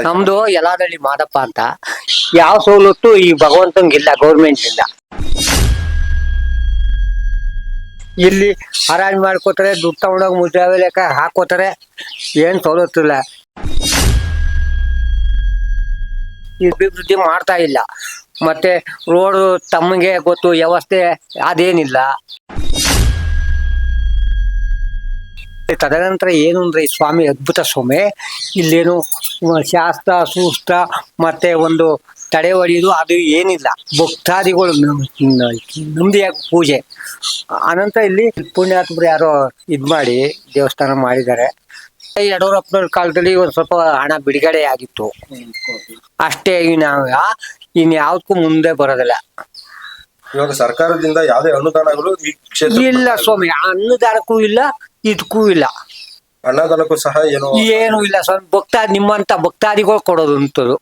ನಮ್ದು ಯಲಾದಳ್ಳಿ ಮಾದಪ್ಪ ಅಂತ. ಯಾವ ಸವಲತ್ತು ಈ ಭಗವಂತಂಗಿಲ್ಲ ಗೌರ್ಮೆಂಟ್ ಇಂದ ಇಲ್ಲಿ ಹರಾಜ್ ಮಾಡ್ಕೋತಾರೆ, ದುಡ್ಡು ತಗೊಂಡೋಗಿ ಮುಜಾವೆ ಲೆಕ್ಕ ಹಾಕೋತಾರೆ. ಏನ್ ಸವಲತ್ತಿಲ್ಲ ಅಭಿವೃದ್ಧಿ ಮಾಡ್ತಾ ಇಲ್ಲ. ಮತ್ತೆ ರೋಡ್ ತಮಗೆ ಗೊತ್ತು, ವ್ಯವಸ್ಥೆ ಅದೇನಿಲ್ಲ. ತದನಂತರ ಏನು ಅಂದ್ರೆ ಈ ಸ್ವಾಮಿ ಅದ್ಭುತ ಸ್ವಾಮಿ ಇಲ್ಲೇನು ಶಾಸ್ತ್ರ ಸೂಸ್ತ ಮತ್ತೆ ಒಂದು ತಡೆ ಹೊಡೆಯೋದು ಅದು ಏನಿಲ್ಲ. ಭಕ್ತಾದಿಗಳು ನೆಮ್ಮದಿಯಾಗಿ ಪೂಜೆ. ಅನಂತರ ಇಲ್ಲಿ ಪುಣ್ಯಾತ್ಮರು ಯಾರೋ ಇದ್ ಮಾಡಿ ದೇವಸ್ಥಾನ ಮಾಡಿದ್ದಾರೆ. ಯಡಿಯೂರಪ್ಪನವ್ರ ಕಾಲದಲ್ಲಿ ಒಂದು ಸ್ವಲ್ಪ ಹಣ ಬಿಡುಗಡೆ ಆಗಿತ್ತು. ಅಷ್ಟೇ ಇನ್ನು ಇನ್ ಯಾವ್ದಕ್ಕೂ ಮುಂದೆ ಬರೋದಿಲ್ಲ. ಇವಾಗ ಸರ್ಕಾರದಿಂದ ಯಾವುದೇ ಅನುದಾನಗಳು ಇಲ್ಲ ಸ್ವಾಮಿ ಅನುದಾನಕ್ಕೂ ಇಲ್ಲ. ಇದಕ್ಕೂ ಇಲ್ಲ ಅನ್ನದಾನಕ್ಕೂ ಸಹ ಏನು ಏನು ಇಲ್ಲ ಸ್ವಾಮಿ. ಭಕ್ತ ನಿಮ್ಮಂತ ಭಕ್ತಾದಿಗಳು ಕೊಡೋದು ಅಂತದ್ದು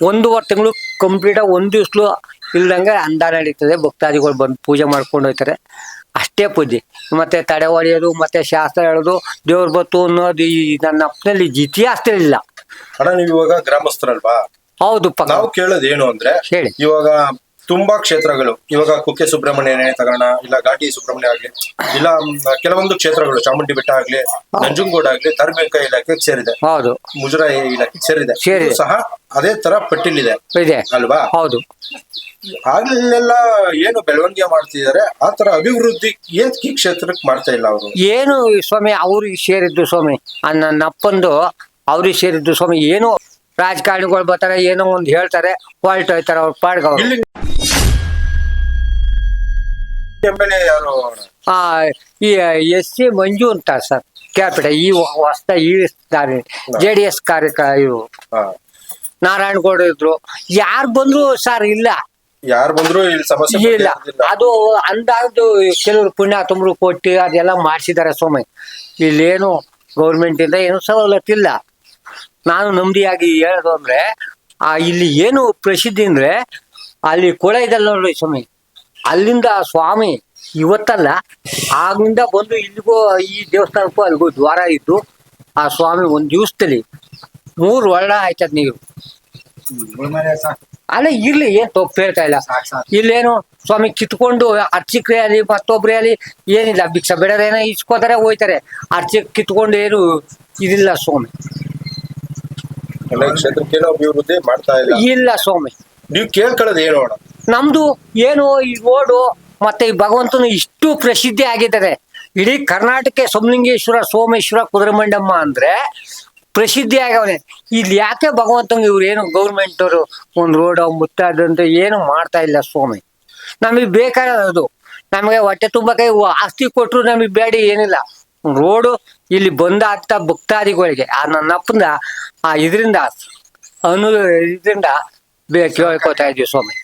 ಒಂದೂವರೆ ತಿಂಗಳು ಕಂಪ್ಲೀಟ್ ಆಗಿ ಒಂದು ದಿವ್ಸಲು ಇಲ್ದಂಗೆ ಅಂದಾನ ನಡೀತದೆ. ಭಕ್ತಾದಿಗಳು ಬಂದು ಪೂಜೆ ಮಾಡ್ಕೊಂಡು ಹೋಗ್ತಾರೆ. ಅಷ್ಟೇ ಪೂಜೆ. ಮತ್ತೆ ತಡೆ ಹೊಡೆಯೋದು ಮತ್ತೆ ಶಾಸ್ತ್ರ ಹೇಳೋದು ದೇವ್ರ ಬತ್ತು ಅನ್ನೋದು ಈ ನನ್ನ ಅಪ್ಪನಲ್ಲಿ ಇಲ್ಲ. ಅಣ್ಣ ನೀವು ಇವಾಗ ಗ್ರಾಮಸ್ಥರಲ್ವಾ? ಹೌದು ಪಕ್ಕ. ನಾವು ಕೇಳೋದು ಏನು ಅಂದ್ರೆ ಹೇಳಿ. ಇವಾಗ ತುಂಬಾ ಕ್ಷೇತ್ರಗಳು. ಇವಾಗ ಕುಕ್ಕೆ ಸುಬ್ರಹ್ಮಣ್ಯನೇ ತಗೋಣ ಇಲ್ಲ ಘಾಟಿ ಸುಬ್ರಹ್ಮಣ್ಯ ಆಗ್ಲಿ ಇಲ್ಲ ಕೆಲವೊಂದು ಕ್ಷೇತ್ರಗಳು ಚಾಮುಂಡಿ ಬೆಟ್ಟ ಆಗ್ಲಿ ನಂಜುಂಗೋಡ್ ಆಗ್ಲಿ ಧಾರ್ಮಿಕ ಇಲಾಖೆಗೆ ಸೇರಿದೆ. ಹೌದು. ಮುಜರಾಯಿ ಇಲಾಖೆಗೆ ಸೇರಿದೆ. ಸೇರಿದೆ. ಇದು ಸಹ ಅದೇ ತರ ಪಟ್ಟಿಲಿದೆ. ಇದೆ. ಅಲ್ವಾ? ಹೌದು. ಆಗ್ಲೆಲ್ಲ ಏನು ಬೆಳವಣಿಗೆ ಮಾಡ್ತಿದ್ದಾರೆ ಆ ತರ ಅಭಿವೃದ್ಧಿ ಏನ್ ಈ ಕ್ಷೇತ್ರಕ್ಕೆ ಮಾಡ್ತಾ ಇಲ್ಲ ಅವರು. ಏನು ಈ ಸ್ವಾಮಿ ಅವ್ರಿಗೆ ಸೇರಿದ್ದು ಸ್ವಾಮಿ ಆ ನನ್ನ ಅಪ್ಪಂದು ಅವ್ರಿಗೆ ಸೇರಿದ್ದು ಸ್ವಾಮಿ ಏನು ರಾಜಕಾರಣಿಗಳು ಬರ್ತಾರೆ ಏನೋ ಒಂದು ಹೇಳ್ತಾರೆ ಹೊಲ್ಟ್ ಹೋಯ್ತಾರೆ ಅವ್ರ ಪಾಡ್ಗೆ ಅವ್ರು. ಇಲ್ಲಿ ಎಂ ಎಲ್ ಎ ಯಾರು ಆ ಈ ಎಸ್ ಸಿ ಮಂಜು ಅಂತ ಸರ್. ಕ್ಯಾಪಿಟ ಈ ಹೊಸ್ತ ಈ ಜೆ ಡಿ ಎಸ್ ಕಾರ್ಯಕ ಇವರು. ಹಾ. ನಾರಾಯಣಗೌಡ ಇದ್ರು. ಯಾರು ಬಂದ್ರು ಸರ್ ಇಲ್ಲ. ಯಾರು ಬಂದ್ರು ಇಲ್ಲಿ ಸಮಸ್ಯೆ ಇಲ್ಲ. ಬಗೆಹರಿದಿಲ್ಲ. ಅದು ಅಂದಾಜು ಕೆಲವರು ಪುಣ್ಯಾತಮರು ಕೊಟ್ಟು ಅದೆಲ್ಲ ಮಾಡಿಸಿದ್ದಾರೆ ಸ್ವಾಮಿ. ಇಲ್ಲೇನು ಗೌರ್ಮೆಂಟ್ ಇಂದ ಏನು ಸವಲತ್ತಿಲ್ಲ ನಾನು ನಂಬಿಯಾಗಿ ಹೇಳೋದು ಅಂದ್ರೆ ಆ ಇಲ್ಲಿ ಏನು ಪ್ರಸಿದ್ಧಿ ಅಂದ್ರೆ ಅಲ್ಲಿ ಕೊಳ ಇದೆಲ್ಲ ನೋಡಿ ಸ್ವಾಮಿ. ಅಲ್ಲಿಂದ ಸ್ವಾಮಿ ಇವತ್ತಲ್ಲ ಆಗಿಂದ ಬಂದು ಇಲ್ಲಿಗೂ ಈ ದೇವಸ್ಥಾನಕ್ಕೂ ಅಲ್ಲಿಗೂ ದ್ವಾರ ಇದ್ದು ಆ ಸ್ವಾಮಿ ಒಂದ್ ದಿವಸದಲ್ಲಿ ಮೂರು ವರ್ಣ ಆಯ್ತದ ನೀರು ಅಲ್ಲ ಇರ್ಲಿ ಏನ್ ತಪ್ಪು ಹೇಳ್ತಾ ಇಲ್ಲ. ಇಲ್ಲೇನು ಸ್ವಾಮಿ ಕಿತ್ಕೊಂಡು ಅರ್ಚಕ್ರೆ ಅಲ್ಲಿ ಮತ್ತೊಬ್ರೆ ಅಲ್ಲಿ ಏನಿಲ್ಲ ಭಿಕ್ಷ ಬೇಡದೇನೋ ಇಸ್ಕೋತಾರೆ ಹೋಯ್ತಾರೆ. ಅರ್ಚಕ್ ಕಿತ್ಕೊಂಡು ಏನು ಇದಿಲ್ಲ ಸ್ವಾಮಿ. ಇಲ್ಲ ಸ್ವಾಮಿ. ನೀವು ಕೇಳ್ಕೊಳ್ಳೋದು ಏನು ಅಣ್ಣ? ನಮ್ದು ಏನು ಈ ರೋಡು ಮತ್ತೆ ಈ ಭಗವಂತನು ಇಷ್ಟು ಪ್ರಸಿದ್ಧಿ ಆಗಿದ್ದಾರೆ. ಇಡೀ ಕರ್ನಾಟಕ ಸೋಮಲಿಂಗೇಶ್ವರ, ಸೋಮೇಶ್ವರ, ಕುದುರೆಮಂಡಮ್ಮ ಅಂದ್ರೆ ಪ್ರಸಿದ್ಧಿ ಆಗವನೆ. ಇಲ್ಲಿ ಯಾಕೆ ಭಗವಂತಂಗೆ ಇವ್ರು ಏನು ಗೌರ್ಮೆಂಟ್ ಅವರು ಒಂದು ರೋಡ್ ಮುತ್ತಾದಂತ ಏನು ಮಾಡ್ತಾ ಇಲ್ಲ ಸ್ವಾಮಿ. ನಮಗೆ ಬೇಕಾದದು ನಮಗೆ ಹೊಟ್ಟೆ ತುಂಬಕ್ಕೆ ಆಸ್ತಿ ಕೊಟ್ಟರು ನಮಗೆ ಬೇಡ ಏನಿಲ್ಲ. ರೋಡು ಇಲ್ಲಿ ಬಂದ ಭಕ್ತಾದಿಗಳಿಗೆ, ಆ ನನ್ನ ಆ ಇದರಿಂದ ಅನು ಇದರಿಂದ ಕೇಳ್ಕೊತಾ ಇದೀವಿ ಸ್ವಾಮಿ.